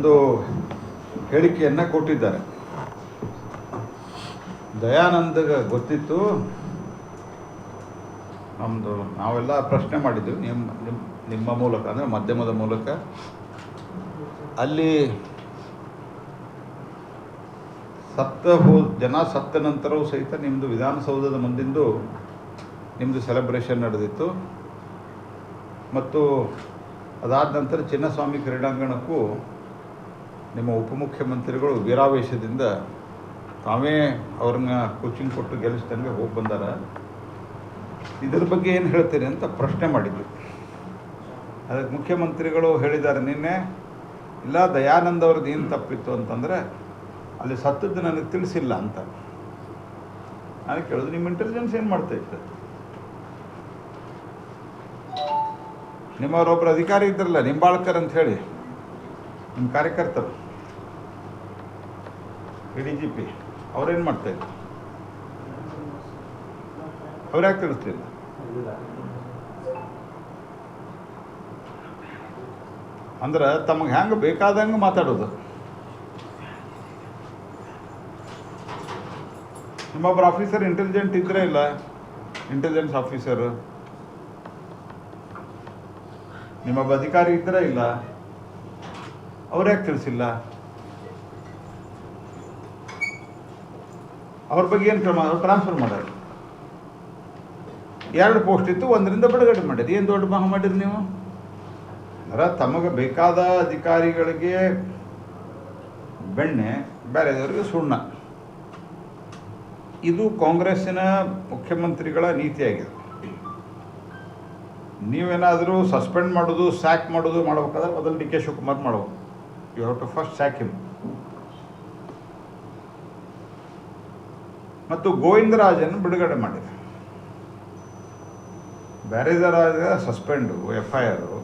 ಒಂದು ಹೇಳಿಕೆಯನ್ನು ಕೊಟ್ಟಿದ್ದಾರೆ. ದಯಾನಂದಗೆ ಗೊತ್ತಿತ್ತು. ನಮ್ಮದು ನಾವೆಲ್ಲ ಪ್ರಶ್ನೆ ಮಾಡಿದ್ವಿ. ನಿಮ್ಮ ನಿಮ್ಮ ನಿಮ್ಮ ಮೂಲಕ, ಅಂದರೆ ಮಾಧ್ಯಮದ ಮೂಲಕ. ಅಲ್ಲಿ ಸತ್ತ ಹೋ, ಜನ ಸತ್ತ ನಂತರವೂ ಸಹಿತ ನಿಮ್ಮದು ವಿಧಾನಸೌಧದ ಮುಂದಿಂದು ನಿಮ್ಮದು ಸೆಲೆಬ್ರೇಷನ್ ನಡೆದಿತ್ತು. ಮತ್ತು ಅದಾದ ನಂತರ ಚಿನ್ನಸ್ವಾಮಿ ಕ್ರೀಡಾಂಗಣಕ್ಕೂ ನಿಮ್ಮ ಉಪಮುಖ್ಯಮಂತ್ರಿಗಳು ವೀರಾವೇಶದಿಂದ ತಾವೇ ಅವ್ರನ್ನ ಕೋಚಿಂಗ್ ಕೊಟ್ಟು ಗೆಲ್ಲಿಸ್ದಂಗೆ ಹೋಗಿ ಬಂದಾರ. ಇದ್ರ ಬಗ್ಗೆ ಏನು ಹೇಳ್ತೀರಿ ಅಂತ ಪ್ರಶ್ನೆ ಮಾಡಿದ್ರು ಅದಕ್ಕೆ ಮುಖ್ಯಮಂತ್ರಿಗಳು ಹೇಳಿದ್ದಾರೆ ನಿನ್ನೆ, ಇಲ್ಲ ದಯಾನಂದ ಅವ್ರದ್ದು ಏನು ತಪ್ಪಿತ್ತು ಅಂತಂದರೆ ಅಲ್ಲಿ ಸತ್ತದ್ದು ನನಗೆ ತಿಳಿಸಿಲ್ಲ ಅಂತ. ನಾನು ಕೇಳೋದು ನಿಮ್ಮ ಇಂಟೆಲಿಜೆನ್ಸ್ ಏನು ಮಾಡ್ತಾ ಇತ್ತು? ನಿಮ್ಮವರೊಬ್ಬರು ಅಧಿಕಾರಿ ಇದ್ರಲ್ಲ, ನಿಂಬಾಳ್ಕರ್ ಅಂತ ಹೇಳಿ ನಿಮ್ಮ ಕಾರ್ಯಕರ್ತರು. D G P. ಅವ್ರೇನು ಅವ್ರು ಯಾಕೆ ತಿಳಿಸ್ಲಿಲ್ಲ? ಅಂದ್ರೆ ತಮಗೆ ಹೆಂಗೆ ಬೇಕಾದಂಗೆ ಮಾತಾಡೋದು? ನಿಮ್ಮೊಬ್ಬರು ಆಫೀಸರ್ ಇಂಟೆಲಿಜೆಂಟ್ ಇದ್ರೆ ಇಲ್ಲ? Intelligence officer? ನಿಮ್ಮೊಬ್ಬ ಅಧಿಕಾರಿ ಇದ್ರೆ ಇಲ್ಲ? ಅವ್ರು ಯಾಕೆ ತಿಳಿಸಿಲ್ಲ? ಅವ್ರ ಬಗ್ಗೆ ಏನು ಕ್ರಮ ಟ್ರಾನ್ಸ್ಫರ್ ಮಾಡೋರು. ಎರಡು ಪೋಸ್ಟ್ ಇತ್ತು, ಒಂದರಿಂದ ಬಿಡುಗಡೆ ಮಾಡಿರಿ ಏನು ದೊಡ್ಡ ಮಹಾ ಮಾಡಿರಿ ನೀವು? ಅಂದ್ರೆ ತಮಗೆ ಬೇಕಾದ ಅಧಿಕಾರಿಗಳಿಗೆ ಬೆಣ್ಣೆ, ಬೇರೆದವ್ರಿಗೆ ಸುಣ್ಣ. ಇದು ಕಾಂಗ್ರೆಸ್ಸಿನ ಮುಖ್ಯಮಂತ್ರಿಗಳ ನೀತಿಯಾಗಿದೆ. ನೀವೇನಾದರೂ ಸಸ್ಪೆಂಡ್ ಮಾಡೋದು ಸ್ಯಾಕ್ ಮಾಡೋದು ಮಾಡ್ಬೇಕಾದ್ರೆ ಮೊದಲು ಡಿ ಕೆ ಶಿವಕುಮಾರ್ ಮಾಡಬೇಕು. You have to first sack him ಮತ್ತು ಗೋವಿಂದರಾಜನ್ನು ಬಿಡುಗಡೆ ಮಾಡಿದೆ. ಬ್ಯಾರೇದರಾಜ ಸಸ್ಪೆಂಡು ಎಫ್ ಐ ಆರು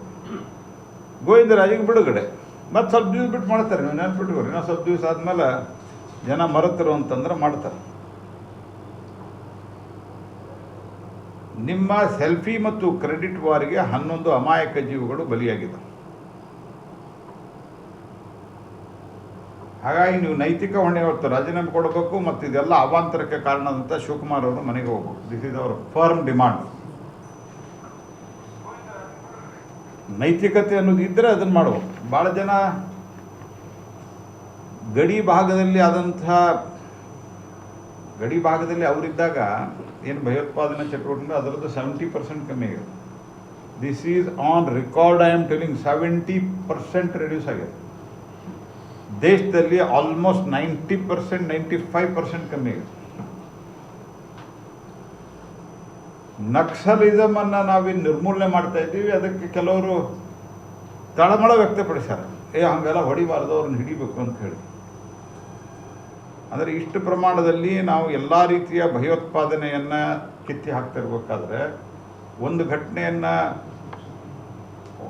ಗೋವಿಂದರಾಜಿಗೆ ಬಿಡುಗಡೆ. ಮತ್ತು ಸ್ವಲ್ಪ ದಿವಸ ಬಿಟ್ಟು ಮಾಡ್ತಾರೆ, ನೀವು ನೆನ್ಪಿಟ್ಕೋರಿ ನಾವು ಸ್ವಲ್ಪ ದಿವಸ ಆದಮೇಲೆ ಜನ ಮರೆತರು ಅಂತಂದ್ರೆ ಮಾಡ್ತಾರೆ. ನಿಮ್ಮ ಸೆಲ್ಫಿ ಮತ್ತು ಕ್ರೆಡಿಟ್ ವಾರಿಗೆ ಹನ್ನೊಂದು ಅಮಾಯಕ ಜೀವಗಳು ಬಲಿಯಾಗಿದೆ ಹಾಗಾಗಿ ನೀವು ನೈತಿಕ ಹೊಣೆ ಹೊತ್ತು ರಾಜೀನಾಮೆ ಕೊಡಬೇಕು ಮತ್ತು ಇದೆಲ್ಲ ಅವಾಂತರಕ್ಕೆ ಕಾರಣದಂತ ಶಿವಕುಮಾರ್ ಅವರು ಮನೆಗೆ ಹೋಗ್ಬೇಕು. This is our firm demand ನೈತಿಕತೆ ಅನ್ನೋದು ಇದ್ದರೆ ಅದನ್ನು ಮಾಡ್ಬೇಕು. ಭಾಳ ಜನ ಗಡಿ ಭಾಗದಲ್ಲಿ ಆದಂತಹ ಗಡಿ ಭಾಗದಲ್ಲಿ ಅವರಿದ್ದಾಗ ಏನು ಭಯೋತ್ಪಾದನೆ ಚಟುವಟಿಕೆ ಅದರದ್ದು ಸೆವೆಂಟಿ ಪರ್ಸೆಂಟ್ ಕಮ್ಮಿ ಆಗಿದೆ. This is on record I am telling seventy percent reduce ಆಗಿದೆ. ದೇಶದಲ್ಲಿ almost ninety percent ninety five percent ಕಮ್ಮಿ ಆಗಿದೆ. ನಕ್ಸಲಿಸಮ್ ಅನ್ನ ನಾವೇನು ನಿರ್ಮೂಲನೆ ಮಾಡ್ತಾ ಇದ್ದೀವಿ, ಅದಕ್ಕೆ ಕೆಲವರು ತಳಮಳ ವ್ಯಕ್ತಪಡಿಸ್ಯಾರ. ಏ, ಹಂಗೆಲ್ಲ ಹೊಡಿಬಾರ್ದು ಅವ್ರನ್ನ ಹಿಡಿಬೇಕು ಅಂತ ಹೇಳಿ. ಅಂದರೆ ಇಷ್ಟು ಪ್ರಮಾಣದಲ್ಲಿ ನಾವು ಎಲ್ಲ ರೀತಿಯ ಭಯೋತ್ಪಾದನೆಯನ್ನು ಕಿತ್ತಿ ಹಾಕ್ತಿರ್ಬೇಕಾದ್ರೆ, ಒಂದು ಘಟನೆಯನ್ನು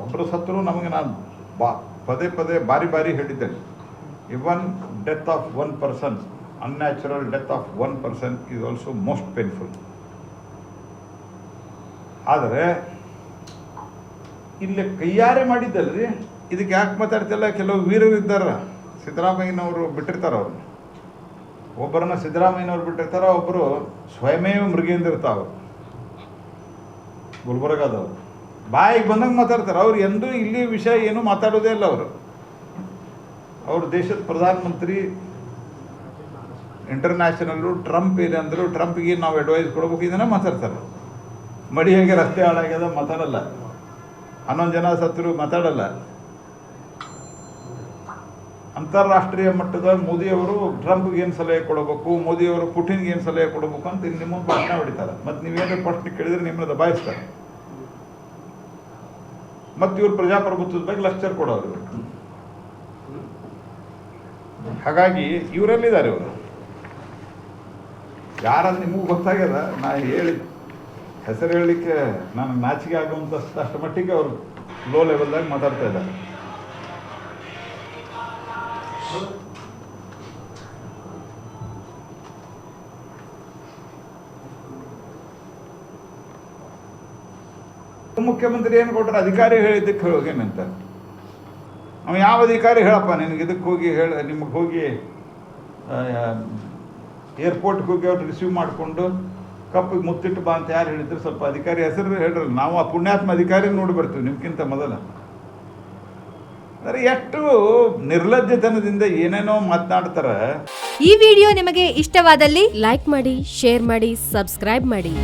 ಒಬ್ಬರು ಸತ್ರು ನಮಗೆ ನಾನು ಬಾ, ಪದೇ ಪದೇ, ಬಾರಿ ಬಾರಿ ಹೇಳಿದ್ದೇನೆ. Even death of one person unnatural death of one person is also most painful ಆದರೆ, ಇಲ್ಲಿ ಕೈಯಾರೆ ಮಾಡಿದ್ದಲ್ರಿ? ಇದಕ್ಕೆ ಯಾಕೆ ಮಾತಾಡ್ತಿಲ್ಲ? ಕೆಲವು ವೀರರು ಸಿದ್ದರಾಮಯ್ಯನವರು ಬಿಟ್ಟಿರ್ತಾರೆ ಅವ್ರನ್ನ. ಒಬ್ಬರನ್ನ ಸಿದ್ದರಾಮಯ್ಯನವ್ರು ಬಿಟ್ಟಿರ್ತಾರೆ ಒಬ್ಬರು ಸ್ವಯಮೇವ ಮೃಗೇಂದ್ರ ಇರ್ತಾವ ಗುಲ್ಬರ್ಗಾದವ್ರು. ಬಾಯಿಗೆ ಬಂದಂಗೆ ಮಾತಾಡ್ತಾರೆ. ಅವ್ರು ಎಂದೂ ಇಲ್ಲಿ ವಿಷಯ ಏನು ಮಾತಾಡೋದೇ ಇಲ್ಲ ಅವರು. ಅವರು ದೇಶದ ಪ್ರಧಾನಮಂತ್ರಿ ಇಂಟರ್ನ್ಯಾಷನಲ್ಲು ಟ್ರಂಪ್ ಏನಂದ್ರು ಟ್ರಂಪ್ಗೆ ನಾವು ಅಡ್ವೈಸ್ ಕೊಡ್ಬೇಕು, ಇದನ್ನ ಮಾತಾಡ್ತಾರೆ. ಮಡಿ ಹೇಗೆ ರಸ್ತೆ ಹಾಳಾಗ್ಯದ ಮಾತಾಡಲ್ಲ. ಹನ್ನೊಂದು ಜನ ಸತ್ರು ಮಾತಾಡಲ್ಲ. ಅಂತಾರಾಷ್ಟ್ರೀಯ ಮಟ್ಟದ ಮೋದಿಯವರು ಟ್ರಂಪ್ಗೆ ಏನು ಸಲಹೆ ಕೊಡಬೇಕು ಮೋದಿಯವರು ಪುಟಿನ್ಗೆ ಏನು ಸಲಹೆ ಕೊಡಬೇಕು ಅಂತ ನಿಮ್ಮ ಭಾಷಣ ಹೊಡಿತಾರೆ. ಮತ್ತು ನೀವೇನು ಪ್ರಶ್ನೆ ಕೇಳಿದ್ರೆ ನಿಮ್ಮನ್ನ ದಬಾಯಿಸ್ತಾರೆ. ಮತ್ತು ಇವರು ಪ್ರಜಾಪ್ರಭುತ್ವದ ಬಗ್ಗೆ ಲೆಕ್ಚರ್ ಕೊಡೋರು. ಹಾಗಾಗಿ ಇವರಲ್ಲಿದ್ದಾರೆ ಇವರು? ಯಾರಾದ್ರೂ ನಿಮಗೂ ಗೊತ್ತಾಗ್ಯದ? ನಾ ಹೇಳಿ. ಹೆಸರು ಹೇಳಲಿಕ್ಕೆ ನಾನು ನಾಚಿಕೆ ಆಗುವಂಥ ಅಷ್ಟು ಮಟ್ಟಿಗೆ ಅವರು ಲೋ ಲೆವೆಲ್ದಾಗ ಮಾತಾಡ್ತಾ ಇದ್ದಾರೆ. ಮುಖ್ಯಮಂತ್ರಿ ಏನು ಕೊಟ್ಟರೆ ಅಧಿಕಾರಿ ಹೇಳಿದ್ದಕ್ಕೆ ಹೋಗೇನಂತ. ಅವ ಯಾವ ಅಧಿಕಾರಿ ಹೇಳಪ್ಪ, ನಿನಗೆ ಇದಕ್ಕೆ ಹೋಗಿ ಹೇಳ, ನಿಮಗೆ ಹೋಗಿ ಏರ್ಪೋರ್ಟ್ಗೆ ಹೋಗಿ ಅವ್ರು ರಿಸೀವ್ ಮಾಡಿಕೊಂಡು ಕಪ್ಪಿಗೆ ಮುತ್ತಿಟ್ಟು ಬಾ ಅಂತ ಯಾರು ಹೇಳಿದ್ರು ಸ್ವಲ್ಪ ಅಧಿಕಾರಿ ಹೆಸರು ಹೇಳ್ರಲ್ಲ. ನಾವು ಆ ಪುಣ್ಯಾತ್ಮ ಅಧಿಕಾರಿ ನೋಡಿ ಬರ್ತೀವಿ ನಿಮ್ಗಿಂತ ಮೊದಲ. ಅಂದರೆ ಎಷ್ಟು ನಿರ್ಲಜ್ಜತನದಿಂದ ಏನೇನೋ ಮಾತನಾಡ್ತಾರೆ. ಈ ವಿಡಿಯೋ ನಿಮಗೆ ಇಷ್ಟವಾದಲ್ಲಿ ಲೈಕ್ ಮಾಡಿ, ಶೇರ್ ಮಾಡಿ, ಸಬ್ಸ್ಕ್ರೈಬ್ ಮಾಡಿ.